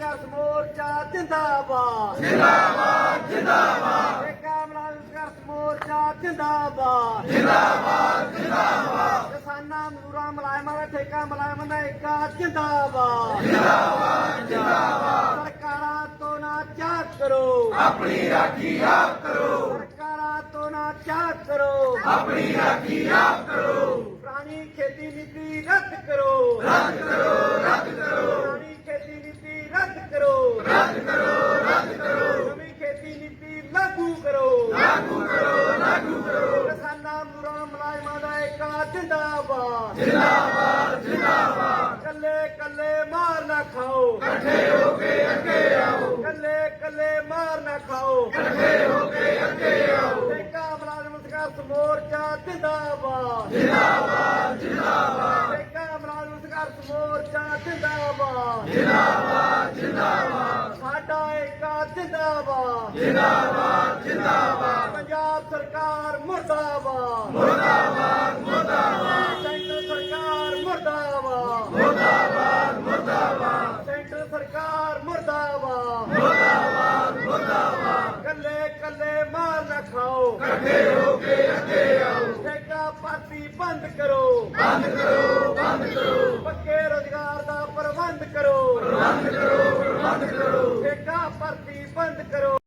ਸੰਘਰਸ਼ ਮੋਰਚਾ ਜਿੰਦਾਬਾਦ। ਜਿੰਦਾਬਾਦ ਜਿੰਦਾਬਾਦ। ਠੇਕਾ ਮੁਲਾਜ਼ਮ ਸੰਘਰਸ਼ ਮੋਰਚਾ ਜਿੰਦਾਬਾਦ। ਜਿੰਦਾਬਾਦ ਜਿੰਦਾਬਾਦ। ਕਿਸਾਨਾਂ ਮਜ਼ਦੂਰਾਂ ਮੁਲਾਜ਼ਮਾਂ ਦਾ ਠੇਕਾ ਮੁਲਾਜ਼ਮਾਂ ਦਾ ਏਕਾ ਜਿੰਦਾਬਾਦ। ਜਿੰਦਾਬਾਦ ਜਿੰਦਾਬਾਦ। ਸਰਕਾਰਾਂ ਤੋਂ ਨਾ ਚਾਹ ਕਰੋ। ਆਪਣੀ ਰਾਖੀ ਆਪ ਕਰੋ। ਸਰਕਾਰਾਂ ਤੋਂ ਨਾ ਚਾਹ ਕਰੋ। ਆਪਣੀ ਰਾਖੀ ਆਪ ਕਰੋ। ਪੁਰਾਣੀ ਖੇਤੀ ਨੀਤੀ ਰੱਦ ਕਰੋ ਰੱਦ ਕਰੋ ਰੱਦ ਕਰੋ ਪੁਰਾਣੀ ਖੇਤੀ ਨੀਤੀ ਰੱਦ ਕਰੋ ਰੱਦ ਕਰੋ ਰੱਦ ਕਰੋ ਨਵੀਂ ਖੇਤੀ ਨੀਤੀ ਲਾਗੂ ਕਰੋ ਲਾਗੂ ਕਰੋ ਲਾਗੂ ਕਰੋ ਮਜ਼ਦੂਰਾਂ ਮੁਲਾਜ਼ਮਾਂ ਦਾ ਏਕਾ ਜਿੰਦਾਬਾਦ। ਜਿੰਦਾਬਾਦ ਜਿੰਦਾਬਾਦ। ਕੱਲੇ ਕੱਲੇ ਮਾਰ ਨਾ ਖਾਓ। ਇਕੱਠੇ ਹੋ ਕੇ ਅੱਗੇ ਆਓ। ਕੱਲੇ ਕੱਲੇ ਮਾਰ ਨਾ ਖਾਓ। ਇਕੱਠੇ ਹੋ ਕੇ ਅੱਗੇ ਆਓ। ਠੇਕਾ ਮੁਲਾਜ਼ਮ ਸੰਘਰਸ਼ ਮੋਰਚਾ ਜਿੰਦਾਬਾਦ। ਜਿੰਦਾਬਾਦ ਜਿੰਦਾਬਾਦ। ਠੇਕਾ ਮੁਲਾਜ਼ਮ ਸੰਘਰਸ਼ ਮੋਰਚਾ ਜਿੰਦਾਬਾਦ। ਜਿੰਦਾਬਾਦ ਜਿੰਦਾਬਾਦ। ਸਾਡਾ ਏਕਾ ਜਿੰਦਾਬਾਦ। ਜਿੰਦਾਬਾਦ। ਮੁਰਦਾਬਾਦ। ਮੁਰਦਾਬਾਦ ਮੁਰਦਾਬਾਦ ਸੈਂਟਰ ਸਰਕਾਰ ਮੁਰਦਾਬਾਦ। ਮੁਰਦਾਬਾਦ ਮੁਰਦਾਬਾਦ। ਸੈਂਟਰ ਸਰਕਾਰ ਮੁਰਦਾਬਾਦ। ਮੁਰਦਾਬਾਦ ਮੁਰਦਾਬਾਦ। ਕੱਲੇ ਕੱਲੇ ਮਾਰ ਨਾ ਖਾਓ। ਇਕੱਠੇ ਹੋ ਕੇ ਅੱਗੇ ਆਓ। ਠੇਕਾ ਪਾਰਟੀ ਬੰਦ ਕਰੋ। ਬੰਦ ਕਰੋ ਬੰਦ ਕਰੋ। ਪੱਕੇ ਰੋਜ਼ਗਾਰ ਦਾ ਪ੍ਰਬੰਧ ਕਰੋ। ਪ੍ਰਬੰਧ ਕਰੋ ਪ੍ਰਬੰਧ ਕਰੋ। ਠੇਕਾ ਭਰਤੀ ਬੰਦ ਕਰੋ।